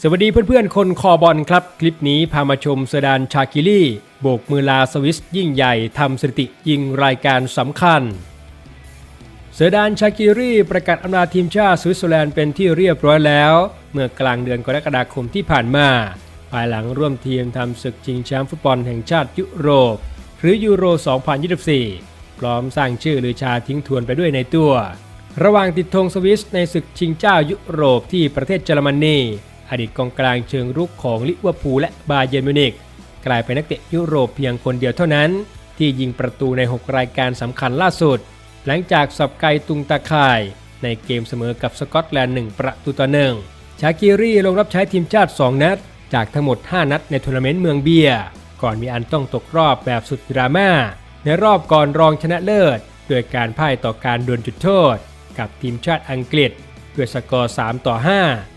สวัสดีเพื่อนๆ คนคอบอลครับ คลิปนี้พามาชมเซดานชากิลี่ โบกมือลาสวิสยิ่งใหญ่ทำสถิติยิงรายการสำคัญ เซดานชากิรี่ประกาศอำนาจทีมชาติสวิตเซอร์แลนด์เป็นที่เรียบร้อยแล้ว เมื่อกลางเดือนกรกฎาคมที่ผ่านมา ภายหลังร่วมทีมทำศึกชิงแชมป์ฟุตบอลแห่งชาติยุโรป หรือยูโร 2024 พร้อมสร้างชื่อลือชาทิ้งทวนไปด้วยในตัว ระหว่างติดธงสวิสในศึกชิงเจ้ายุโรปที่ประเทศเยอรมนี อดีตกองกลางเชิงรุกของลิเวอร์พูลและบาเยิร์นมิวนิกกลายเป็นนักเตะยุโรปเพียงคนเดียวเท่านั้น ที่ยิงประตูใน 6 รายการสำคัญล่าสุด หลังจากสับไกตุงตาข่าย ในเกมเสมอกับสกอตแลนด์1ประตูต่อหนึ่งชาคิรีลงรับใช้ทีมชาติ 2 นัด จากทั้งหมด 5 นัดในทัวร์นาเมนต์เมืองเบียก่อนมีอันต้องตกรอบแบบสุดดราม่าในรอบก่อนรองชนะเลิศ โดยการพ่ายต่อการดวลจุดโทษ กับทีมชาติอังกฤษด้วยสกอร์ 3 ต่อ 5